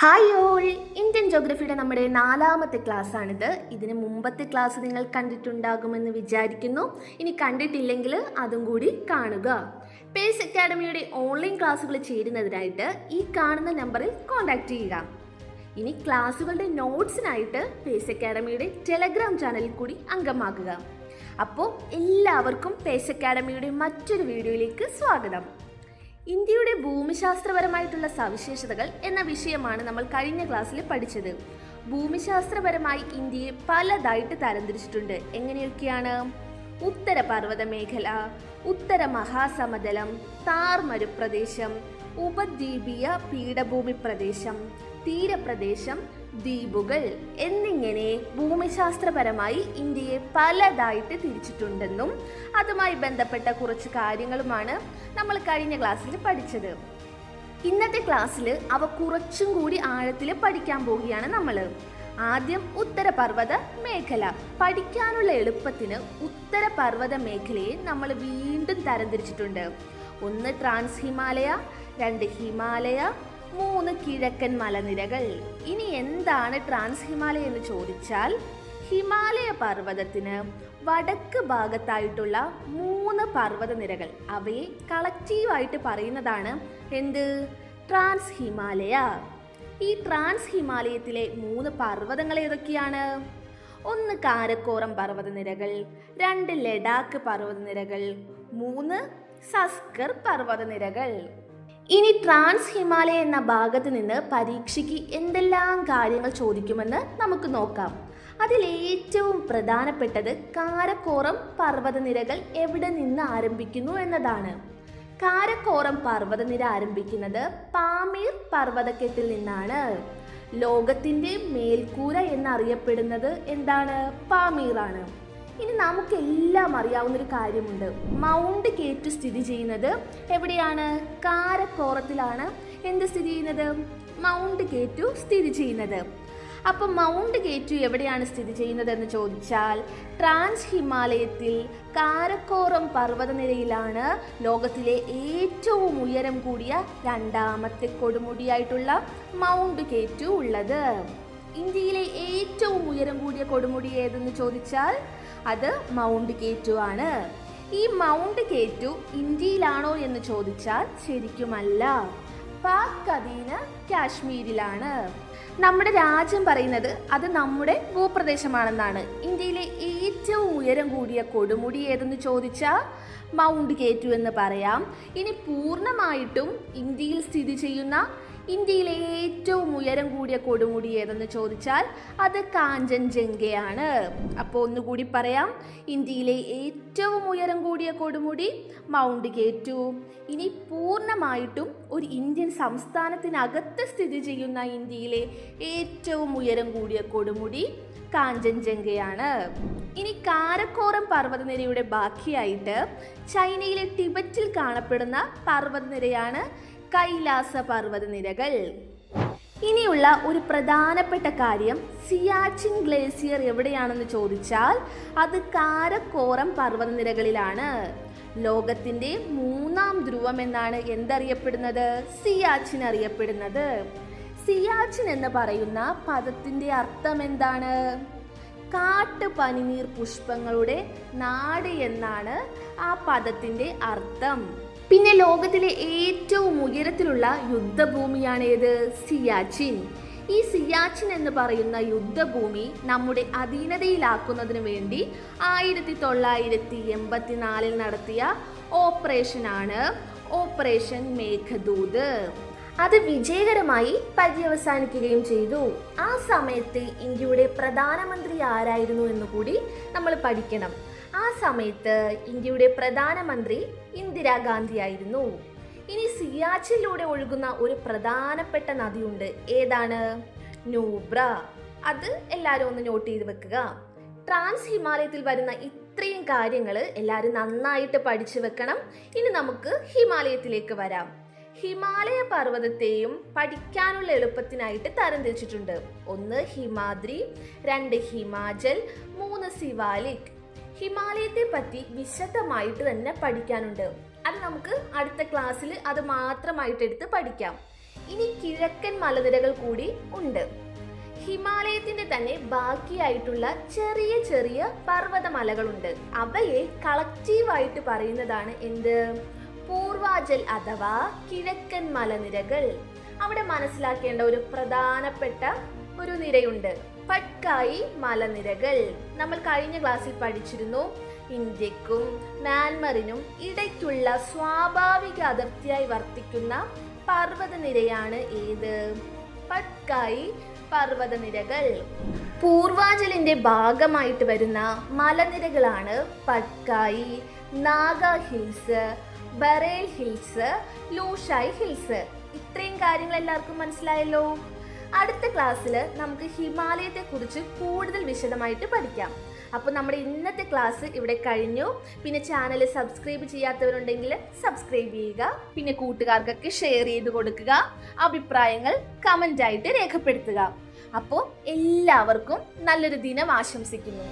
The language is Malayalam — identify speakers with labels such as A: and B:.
A: ഹായ് ഓൾ ഇന്ത്യൻ ജോഗ്രഫിയുടെ നമ്മുടെ നാലാമത്തെ ക്ലാസ് ആണിത് ഇതിന് മുമ്പത്തെ ക്ലാസ് നിങ്ങൾ കണ്ടിട്ടുണ്ടാകുമെന്ന് വിചാരിക്കുന്നു. ഇനി കണ്ടിട്ടില്ലെങ്കിൽ അതും കൂടി കാണുക. പേസ് അക്കാഡമിയുടെ ഓൺലൈൻ ക്ലാസ്സുകൾ ചേരുന്നതിനായിട്ട് ഈ കാണുന്ന നമ്പറിൽ കോൺടാക്ട് ചെയ്യുക. ഇനി ക്ലാസ്സുകളുടെ നോട്ട്സിനായിട്ട് പേസ് അക്കാഡമിയുടെ ടെലഗ്രാം ചാനലിൽ കൂടി അംഗമാകുക. അപ്പോൾ എല്ലാവർക്കും പേസ് അക്കാഡമിയുടെ മറ്റൊരു വീഡിയോയിലേക്ക് സ്വാഗതം. ഇന്ത്യയുടെ ഭൂമിശാസ്ത്രപരമായിട്ടുള്ള സവിശേഷതകൾ എന്ന വിഷയമാണ് നമ്മൾ കഴിഞ്ഞ ക്ലാസ്സിൽ പഠിച്ചത്. ഭൂമിശാസ്ത്രപരമായി ഇന്ത്യയെ പലതായിട്ട് തരംതിരിച്ചിട്ടുണ്ട്. എങ്ങനെയൊക്കെയാണ്? ഉത്തര പർവത മേഖല ഉത്തര മഹാസമതലം താർമരുപ്രദേശം ഉപദ്വീപീയ പീഠഭൂമി പ്രദേശം തീരപ്രദേശം ദ്വീപുകൾ എന്നിങ്ങനെ ഭൂമിശാസ്ത്രപരമായി ഇന്ത്യയെ പലതായിട്ട് തിരിച്ചിട്ടുണ്ടെന്നും അതുമായി ബന്ധപ്പെട്ട കുറച്ച് കാര്യങ്ങളുമാണ് നമ്മൾ കഴിഞ്ഞ ക്ലാസ്സിൽ പഠിച്ചത്. ഇന്നത്തെ ക്ലാസ്സിൽ അവ കുറച്ചും കൂടി ആഴത്തിൽ പഠിക്കാൻ പോവുകയാണ് നമ്മൾ. ആദ്യം ഉത്തരപർവത മേഖല. പഠിക്കാനുള്ള എളുപ്പത്തിന് ഉത്തരപർവത മേഖലയെ നമ്മൾ വീണ്ടും തരംതിരിച്ചിട്ടുണ്ട്. ഒന്ന് ട്രാൻസ് ഹിമാലയ രണ്ട് ഹിമാലയ മൂന്ന് കിഴക്കൻ മലനിരകൾ. ഇനി എന്താണ് ട്രാൻസ് ഹിമാലയ എന്ന് ചോദിച്ചാൽ ഹിമാലയ പർവതത്തിന് വടക്ക് ഭാഗത്തായിട്ടുള്ള മൂന്ന് പർവത നിരകൾ അവയെ കളക്റ്റീവായിട്ട് പറയുന്നതാണ് എന്ത്? ട്രാൻസ് ഹിമാലയ ഈ ട്രാൻസ് ഹിമാലയത്തിലെ മൂന്ന് പർവതങ്ങൾ ഏതൊക്കെയാണ്? ഒന്ന് കാരക്കോറം പർവതനിരകൾ രണ്ട് ലഡാക്ക് പർവതനിരകൾ മൂന്ന് സസ്കർ പർവതനിരകൾ. ഇനി ട്രാൻസ് ഹിമാലയ എന്ന ഭാഗത്ത് നിന്ന് പരീക്ഷയ്ക്ക് എന്തെല്ലാം കാര്യങ്ങൾ ചോദിക്കുമെന്ന് നമുക്ക് നോക്കാം. അതിൽ ഏറ്റവും പ്രധാനപ്പെട്ടത് കാരക്കോറം പർവതനിരകൾ എവിടെ നിന്ന് ആരംഭിക്കുന്നു എന്നതാണ്. കാരക്കോറം പർവതനിര ആരംഭിക്കുന്നത് പാമീർ പർവതക്കെട്ടിൽ നിന്നാണ്. ലോകത്തിന്റെ മേൽക്കൂര എന്നറിയപ്പെടുന്നത് എന്താണ്? പാമീറാണ്. ഇനി നമുക്കെല്ലാം അറിയാവുന്ന ഒരു കാര്യമുണ്ട്. മൗണ്ട് കേറ്റ് സ്ഥിതി ചെയ്യുന്നത് എവിടെയാണ്? കാരക്കോറത്തിലാണ്. എന്ത് സ്ഥിതി ചെയ്യുന്നത്? മൗണ്ട് കേറ്റു സ്ഥിതി ചെയ്യുന്നത്. അപ്പം മൗണ്ട് കേറ്റു എവിടെയാണ് സ്ഥിതി ചെയ്യുന്നതെന്ന് ചോദിച്ചാൽ ട്രാൻസ് ഹിമാലയത്തിൽ കാരക്കോറം പർവതനിരയിലാണ് ലോകത്തിലെ ഏറ്റവും ഉയരം കൂടിയ രണ്ടാമത്തെ കൊടുമുടിയായിട്ടുള്ള മൗണ്ട് കേറ്റു ഉള്ളത്. ഇന്ത്യയിലെ ഏറ്റവും ഉയരം കൂടിയ കൊടുമുടി ഏതെന്ന് ചോദിച്ചാൽ അത് മൗണ്ട് കേറ്റു ആണ്. ഈ മൗണ്ട് കേറ്റു ഇന്ത്യയിലാണോ എന്ന് ചോദിച്ചാൽ ശരിക്കുമല്ല. പാക് അധീന കാശ്മീരിലാണ്. നമ്മുടെ രാജ്യം പറയുന്നത് അത് നമ്മുടെ ഭൂപ്രദേശമാണെന്നാണ്. ഇന്ത്യയിലെ ഏറ്റവും ഉയരം കൂടിയ കൊടുമുടി ഏതെന്ന് ചോദിച്ചാൽ മൗണ്ട് കേറ്റു എന്ന് പറയാം. ഇനി പൂർണമായിട്ടും ഇന്ത്യയിൽ സ്ഥിതി ചെയ്യുന്ന ഇന്ത്യയിലെ ഏറ്റവും ഉയരം കൂടിയ കൊടുമുടി ഏതെന്ന് ചോദിച്ചാൽ അത് കാഞ്ചൻജംഗയാണ്. അപ്പോൾ ഒന്നുകൂടി പറയാം. ഇന്ത്യയിലെ ഏറ്റവും ഉയരം കൂടിയ കൊടുമുടി മൗണ്ട് കേറ്റു ഇനി പൂർണമായിട്ടും ഒരു ഇന്ത്യൻ സംസ്ഥാനത്തിനകത്ത് സ്ഥിതി ചെയ്യുന്ന ഇന്ത്യയിലെ ഏറ്റവും ഉയരം കൂടിയ കൊടുമുടി കാഞ്ചൻജംഗയാണ്. ഇനി കാരക്കോറം പർവതനിരയുടെ ബാക്കിയായിട്ട് ചൈനയിലെ ടിബറ്റിൽ കാണപ്പെടുന്ന പർവതനിരയാണ് കൈലാസ പർവതനിരകൾ. ഇനിയുള്ള ഒരു പ്രധാനപ്പെട്ട കാര്യം സിയാച്ചിൻ ഗ്ലേസിയർ എവിടെയാണെന്ന് ചോദിച്ചാൽ അത് കാരക്കോറം പർവതനിരകളിലാണ്. ലോകത്തിന്റെ മൂന്നാം ധ്രുവം എന്നാണ് എന്തറിയപ്പെടുന്നത്? സിയാച്ചിൻ അറിയപ്പെടുന്നത്. സിയാച്ചിൻ എന്ന് പറയുന്ന പദത്തിന്റെ അർത്ഥം എന്താണ്? കാട്ടു പനിനീർ പുഷ്പങ്ങളുടെ നാട് എന്നാണ് ആ പദത്തിന്റെ അർത്ഥം. പിന്നെ ലോകത്തിലെ ഏറ്റവും ഉയരത്തിലുള്ള യുദ്ധഭൂമിയാണ് ഏത് സിയാച്ചിൻ. ഈ സിയാച്ചിൻ എന്ന് പറയുന്ന യുദ്ധഭൂമി നമ്മുടെ അധീനതയിലാക്കുന്നതിന് വേണ്ടി ആയിരത്തി തൊള്ളായിരത്തി എൺപത്തിനാലിൽ നടത്തിയ ഓപ്പറേഷനാണ് ഓപ്പറേഷൻ മേഘദൂത്. അത് വിജയകരമായി പര്യവസാനിക്കുകയും ചെയ്തു. ആ സമയത്ത് ഇന്ത്യയുടെ പ്രധാനമന്ത്രി ആരായിരുന്നു എന്ന് കൂടി നമ്മൾ പഠിക്കണം. ആ സമയത്ത് ഇന്ത്യയുടെ പ്രധാനമന്ത്രി ഇന്ദിരാഗാന്ധി ആയിരുന്നു ഇനി സിയാച്ചിലൂടെ ഒഴുകുന്ന ഒരു പ്രധാനപ്പെട്ട നദിയുണ്ട്. ഏതാണ്? നൂബ്ര അത് എല്ലാവരും ഒന്ന് നോട്ട് ചെയ്ത് വെക്കുക. ട്രാൻസ് ഹിമാലയത്തിൽ വരുന്ന ഇത്രയും കാര്യങ്ങൾ എല്ലാവരും നന്നായിട്ട് പഠിച്ചു വെക്കണം. ഇനി നമുക്ക് ഹിമാലയത്തിലേക്ക് വരാം. ഹിമാലയ പർവതത്തെയും പഠിക്കാനുള്ള എളുപ്പത്തിനായിട്ട് തരംതിരിച്ചിട്ടുണ്ട്. ഒന്ന് ഹിമാദ്രി രണ്ട് ഹിമാചൽ മൂന്ന് സിവാലിക്. ഹിമാലയത്തെ പറ്റി വിശദമായിട്ട് തന്നെ പഠിക്കാനുണ്ട്. അത് നമുക്ക് അടുത്ത ക്ലാസ്സിൽ അത് മാത്രമായിട്ട് എടുത്ത് പഠിക്കാം. ഇനി കിഴക്കൻ മലനിരകൾ കൂടി ഉണ്ട്. ഹിമാലയത്തിന്റെ തന്നെ ബാക്കിയായിട്ടുള്ള ചെറിയ ചെറിയ പർവതമലകളുണ്ട്. അവയെ കളക്റ്റീവായിട്ട് പറയുന്നതാണ് എന്ത്? പൂർവാചൽ അഥവാ കിഴക്കൻ മലനിരകൾ. അവിടെ മനസ്സിലാക്കേണ്ട ഒരു പ്രധാനപ്പെട്ട ഒരു നിരയുണ്ട്. പട്കായി മലനിരകൾ. നമ്മൾ കഴിഞ്ഞ ക്ലാസ്സിൽ പഠിച്ചിരുന്നു. ഇന്ത്യക്കും മ്യാൻമറിനും ഇടയ്ക്കുള്ള സ്വാഭാവിക അതിർത്തിയായി വർത്തിക്കുന്ന പർവതനിരയാണ് ഏത്? പട്കായി പർവതനിരകൾ. പൂർവാചലിന്റെ ഭാഗമായിട്ട് വരുന്ന മലനിരകളാണ് Patkai Naga hills Barail hills Lushai hills. ഇത്രയും കാര്യങ്ങൾ എല്ലാവർക്കും മനസ്സിലായല്ലോ? അടുത്ത ക്ലാസ്സിൽ നമുക്ക് ഹിമാലയത്തെ കുറിച്ച് കൂടുതൽ വിശദമായിട്ട് പഠിക്കാം. അപ്പോൾ നമ്മുടെ ഇന്നത്തെ ക്ലാസ് ഇവിടെ കഴിഞ്ഞു. പിന്നെ ചാനൽ സബ്സ്ക്രൈബ് ചെയ്യാത്തവരുണ്ടെങ്കിൽ സബ്സ്ക്രൈബ് ചെയ്യുക. പിന്നെ കൂട്ടുകാർക്കൊക്കെ ഷെയർ ചെയ്ത് കൊടുക്കുക. അഭിപ്രായങ്ങൾ കമന്റ് ആയിട്ട് രേഖപ്പെടുത്തുക. അപ്പോൾ എല്ലാവർക്കും നല്ലൊരു ദിനം ആശംസിക്കുന്നു.